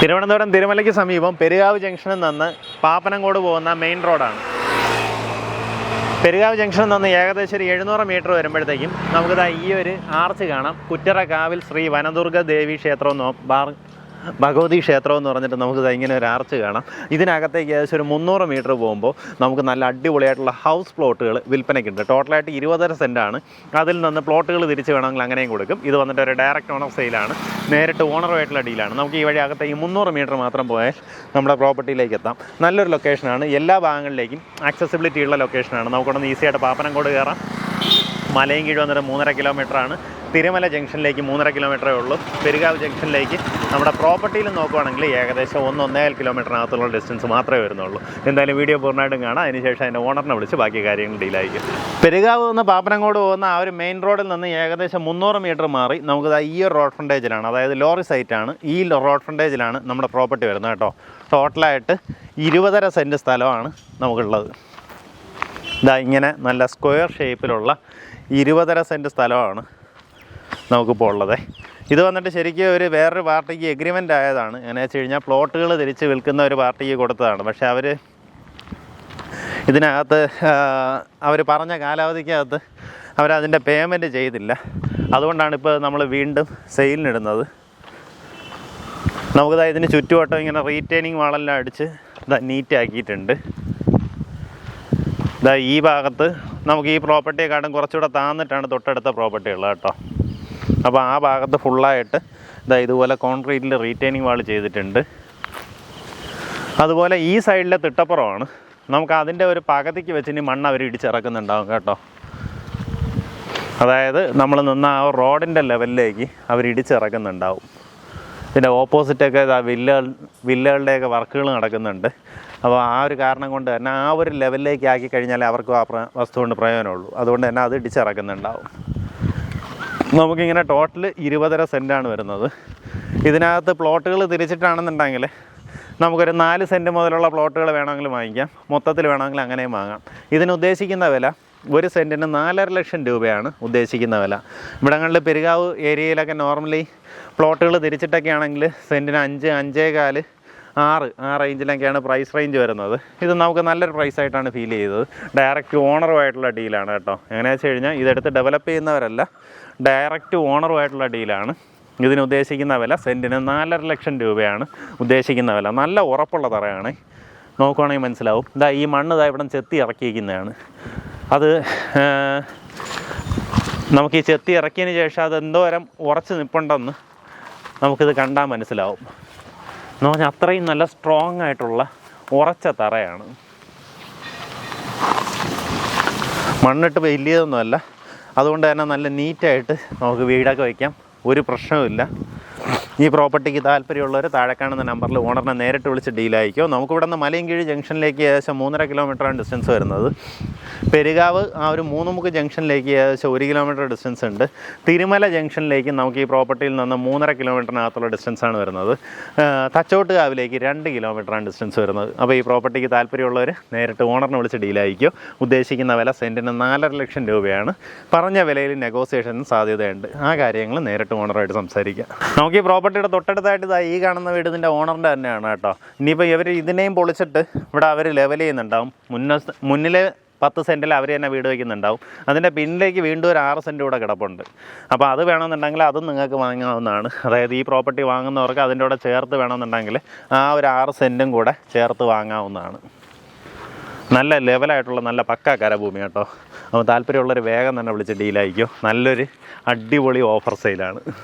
തിരുവനന്തപുരം തിരുമലയ്ക്ക് സമീപം പെരുകാവ് ജംഗ്ഷനിൽ നിന്ന് പാപ്പനംകോട് പോകുന്ന മെയിൻ റോഡാണ്. പെരുകാവ് ജംഗ്ഷനിൽ നിന്ന് ഏകദേശം ഒരു എഴുന്നൂറ് മീറ്റർ വരുമ്പോഴത്തേക്കും നമുക്കിതാ ഈ ഒരു ആർച്ച് കാണാം. കുറ്ററ കാവിൽ ശ്രീ വനദുർഗ ദേവി ക്ഷേത്രം ഭഗവതി ക്ഷേത്രം എന്ന് പറഞ്ഞിട്ട് നമുക്ക് ഇങ്ങനെ ഒരു ആർച്ച് കാണാം. ഇതിനകത്തേക്ക് ഏകദേശം ഒരു മുന്നൂറ് മീറ്റർ പോകുമ്പോൾ നമുക്ക് നല്ല അടിപൊളിയായിട്ടുള്ള ഹൗസ് പ്ലോട്ടുകൾ വിൽപ്പനയ്ക്കുണ്ട്. ടോട്ടലായിട്ട് ഇരുപതര സെന്റാണ് അതിൽ നിന്ന് പ്ലോട്ടുകൾ തിരിച്ച് വേണമെങ്കിൽ അങ്ങനെയും കൊടുക്കും. ഇത് വന്നിട്ട് ഒരു ഡയറക്റ്റ് ഓണർ സെയിലാണ്. നേരിട്ട് ഓണറുമായിട്ടുള്ള ഡീലാണ്. നമുക്ക് ഈ വഴി അകത്തേക്ക് മുന്നൂറ് മീറ്റർ മാത്രം പോയാൽ നമ്മുടെ പ്രോപ്പർട്ടിയിലേക്ക് എത്താം. നല്ലൊരു ലൊക്കേഷനാണ്. എല്ലാ ഭാഗങ്ങളിലേക്കും ആക്സസിബിലിറ്റി ഉള്ള ലൊക്കേഷനാണ്. നമുക്കൊന്ന് ഈസിയായിട്ട് പാപ്പനംകോട് കയറാം. മലയും കീഴ് വന്നിട്ട് മൂന്നര കിലോമീറ്ററാണ്. തിരുമല ജംഗ്ഷനിലേക്ക് മൂന്നര കിലോമീറ്ററേ ഉള്ളൂ. പെരുകാവ് ജംഗ്ഷനിലേക്ക് നമ്മുടെ പ്രോപ്പർട്ടിയിൽ നോക്കുവാണെങ്കിൽ ഏകദേശം ഒന്ന് ഒന്നേകാൽ കിലോമീറ്ററിനകത്തുള്ള ഡിസ്റ്റൻസ് മാത്രമേ വരുന്നുള്ളൂ. എന്തായാലും വീഡിയോ പൂർണമായിട്ടും കാണാം. അതിനുശേഷം അതിന്റെ ഓണറിനെ വിളിച്ച് ബാക്കി കാര്യങ്ങൾ ഡീലായിരിക്കും പെരുകാവ് നിന്ന് പാപ്പനങ്ങോട് പോകുന്ന ആ ഒരു മെയിൻ റോഡിൽ നിന്ന് ഏകദേശം മുന്നൂറ് മീറ്റർ മാറി. നമുക്ക് ഈ ഒരു റോഡ് ഫ്രണ്ടേജിലാണ് അതായത് ലോറി സൈറ്റാണ് ഈ റോഡ് ഫ്രണ്ടേജിലാണ് നമ്മുടെ പ്രോപ്പർട്ടി വരുന്നത് കേട്ടോ. ടോട്ടലായിട്ട് ഇരുപതര സെന്റ് സ്ഥലമാണ് നമുക്കുള്ളത്. ഇതാ ഇങ്ങനെ നല്ല സ്ക്വയർ ഷേപ്പിലുള്ള ഇരുപതര സെന്റ് സ്ഥലമാണ് നമുക്കിപ്പോൾ ഉള്ളത്. ഇത് വന്നിട്ട് ശരിക്കും ഒരു വേറൊരു പാർട്ടിക്ക് എഗ്രിമെന്റ് ആയതാണ്. എന്നു വെച്ച് കഴിഞ്ഞാൽ പ്ലോട്ടുകൾ തിരിച്ച് വിൽക്കുന്ന ഒരു പാർട്ടിക്ക് കൊടുത്തതാണ്. പക്ഷേ അവർ ഇതിനകത്ത് അവർ പറഞ്ഞ കാലാവധിക്കകത്ത് അവരതിന്റെ പേയ്മെന്റ് ചെയ്തില്ല. അതുകൊണ്ടാണ് ഇപ്പോൾ നമ്മൾ വീണ്ടും സെയിലിനിടുന്നത് നമുക്കിതാ ഇതിന് ചുറ്റുവട്ടം ഇങ്ങനെ റീറ്റെയിനിങ് വാളെല്ലാം അടിച്ച് ഇതാ നീറ്റാക്കിയിട്ടുണ്ട് ഇതാ ഈ ഭാഗത്ത് നമുക്ക് ഈ പ്രോപ്പർട്ടിയെക്കാട്ടും കുറച്ചുകൂടെ താന്നിട്ടാണ് തൊട്ടടുത്ത പ്രോപ്പർട്ടി ഉള്ളത് കേട്ടോ. അപ്പോൾ ആ ഭാഗത്ത് ഫുള്ളായിട്ട് ഇതാ ഇതുപോലെ കോൺക്രീറ്റിൽ റീറ്റെയിനിങ് വാൾ ചെയ്തിട്ടുണ്ട്. അതുപോലെ ഈ സൈഡിലെ തിട്ടപ്പുറമാണ്. നമുക്ക് അതിന്റെ ഒരു പകുതിക്ക് വെച്ച് ഇനി മണ്ണ് അവർ ഇടിച്ചിറക്കുന്നുണ്ടാവും കേട്ടോ. അതായത് നമ്മൾ നിന്ന ആ റോഡിന്റെ ലെവലിലേക്ക് അവർ ഇടിച്ചിറക്കുന്നുണ്ടാവും. ഇതിന്റെ ഓപ്പോസിറ്റൊക്കെ ഇതാ വില്ലകൾ വില്ലകളുടെയൊക്കെ വർക്കുകൾ നടക്കുന്നുണ്ട്. അപ്പോൾ ആ ഒരു കാരണം കൊണ്ട് തന്നെ ആ ഒരു ലെവലിലേക്ക് ആക്കി കഴിഞ്ഞാൽ അവർക്ക് ആ വസ്തു കൊണ്ട് പ്രയോജനമുള്ളൂ. അതുകൊണ്ട് തന്നെ അത് ഇടിച്ചിറക്കുന്നുണ്ടാവും. നമുക്കിങ്ങനെ ടോട്ടൽ ഇരുപതര സെന്റാണ് വരുന്നത്. ഇതിനകത്ത് പ്ലോട്ടുകൾ തിരിച്ചിട്ടാണെന്നുണ്ടെങ്കിൽ നമുക്കൊരു നാല് സെന്റ് മുതലുള്ള പ്ലോട്ടുകൾ വേണമെങ്കിൽ വാങ്ങിക്കാം. മൊത്തത്തിൽ വേണമെങ്കിൽ അങ്ങനെയും വാങ്ങാം. ഇതിനുദ്ദേശിക്കുന്ന വില ഒരു സെന്റിന് നാലര ലക്ഷം രൂപയാണ് ഉദ്ദേശിക്കുന്ന വില. ഇവിടങ്ങളിൽ പെരുകാവ് ഏരിയയിലൊക്കെ നോർമലി പ്ലോട്ടുകൾ തിരിച്ചിട്ടൊക്കെ ആണെങ്കിൽ സെന്റിന് അഞ്ച് അഞ്ചേ കാൽ ആറ് ആ റേഞ്ചിലൊക്കെയാണ് പ്രൈസ് റേഞ്ച് വരുന്നത്. ഇത് നമുക്ക് നല്ലൊരു പ്രൈസ് ആയിട്ടാണ് ഫീൽ ചെയ്തത്. ഡയറക്റ്റ് ഓണറുമായിട്ടുള്ള ഡീലാണ് കേട്ടോ. എങ്ങനെയാണെന്ന് വെച്ച് കഴിഞ്ഞാൽ ഇതെടുത്ത് ഡെവലപ്പ് ചെയ്യുന്നവരല്ല ഡയറക്റ്റ് ഓണറുമായിട്ടുള്ള ഡീലാണ് ഇതിന് ഉദ്ദേശിക്കുന്ന വില സെന്റിന് നാലര ലക്ഷം രൂപയാണ് ഉദ്ദേശിക്കുന്ന വില. നല്ല ഉറപ്പുള്ള തറയാണ്. നോക്കുവാണെങ്കിൽ മനസ്സിലാവും. ഇതാ ഈ മണ്ണ് ഇതാ ഇവിടെ ചെത്തി ഇറക്കിയിരിക്കുന്നതാണ്. അത് നമുക്ക് ഈ ചെത്തി ഇറക്കിയതിന് ശേഷം അത് എന്തോരം ഉറച്ച് നിൽപ്പുണ്ടെന്ന് നമുക്കിത് കണ്ടാൽ മനസ്സിലാവും. എന്ന് പറഞ്ഞാൽ അത്രയും നല്ല സ്ട്രോങ് ആയിട്ടുള്ള ഉറച്ച തറയാണ്. മണ്ണിട്ട് വലിയതൊന്നുമല്ല. അതുകൊണ്ട് തന്നെ നല്ല നീറ്റായിട്ട് നമുക്ക് വീടൊക്കെ വയ്ക്കാം ഒരു പ്രശ്നവുമില്ല. ഈ പ്രോപ്പർട്ടിക്ക് താല്പര്യമുള്ളവർ താഴെ കാണുന്ന നമ്പറിൽ ഓണറിനെ നേരിട്ട് വിളിച്ച് ഡീലായിക്കോ നമുക്ക് നിന്ന് മലയൻകീഴ് ജംഗ്ഷനിലേക്ക് ഏകദേശം മൂന്നര കിലോമീറ്ററാണ് ഡിസ്റ്റൻസ് വരുന്നത്. പെരുകാവ് ആ ഒരു മൂന്നുമുക്ക് ജംഗ്ഷനിലേക്ക് ഏകദേശം ഒരു കിലോമീറ്റർ ഡിസ്റ്റൻസ് ഉണ്ട്. തിരുമല ജംഗ്ഷനിലേക്ക് നമുക്ക് ഈ പ്രോപ്പർട്ടിയിൽ നിന്ന് മൂന്നര കിലോമീറ്ററിനകത്തുള്ള ഡിസ്റ്റൻസാണ് വരുന്നത്. തച്ചോട്ടുകാവിലേക്ക് രണ്ട് കിലോമീറ്ററാണ് ഡിസ്റ്റൻസ് വരുന്നത്. അപ്പോൾ ഈ പ്രോപ്പർട്ടിക്ക് താല്പര്യമുള്ളവർ നേരിട്ട് ഓണറിനെ വിളിച്ച് ഡീലായിരിക്കും ഉദ്ദേശിക്കുന്ന വില സെന്റിന് നാലര ലക്ഷം രൂപയാണ്. പറഞ്ഞ വിലയിൽ നെഗോസിയേഷനും സാധ്യതയുണ്ട്. ആ കാര്യങ്ങൾ നേരിട്ട് ഓണറായിട്ട് സംസാരിക്കാം. നമുക്ക് ഈ പ്രോപ്പർട്ടിയുടെ തൊട്ടടുത്തായിട്ട് ഇതാ ഈ കാണുന്ന വീട് ഇതിന്റെ ഓണറിന്റെ തന്നെയാണ് കേട്ടോ. ഇനിയിപ്പോൾ ഇവർ ഇതിനെയും പൊളിച്ചിട്ട് ഇവിടെ അവർ ലെവൽ ചെയ്യുന്നുണ്ടാവും. മുന്ന മുന്നിലെ പത്ത് സെന്റിൽ അവർ തന്നെ വീട് വയ്ക്കുന്നുണ്ടാവും അതിന്റെ പിന്നിലേക്ക് വീണ്ടും ഒരു ആറ് സെന്റ് കൂടെ കിടപ്പുണ്ട്. അപ്പോൾ അത് വേണമെന്നുണ്ടെങ്കിൽ അതും നിങ്ങൾക്ക് വാങ്ങാവുന്നതാണ്. അതായത് ഈ പ്രോപ്പർട്ടി വാങ്ങുന്നവർക്ക് അതിന്റെ കൂടെ ചേർത്ത് വേണമെന്നുണ്ടെങ്കിൽ ആ ഒരു ആറ് സെന്റും കൂടെ ചേർത്ത് വാങ്ങാവുന്നതാണ്. നല്ല ലെവലായിട്ടുള്ള നല്ല പക്ക കരഭൂമി കേട്ടോ. അപ്പോൾ താല്പര്യമുള്ളവർ വേഗം തന്നെ വിളിച്ച് ഡീലായിരിക്കും നല്ലൊരു അടിപൊളി ഓഫർ സെയിലാണ്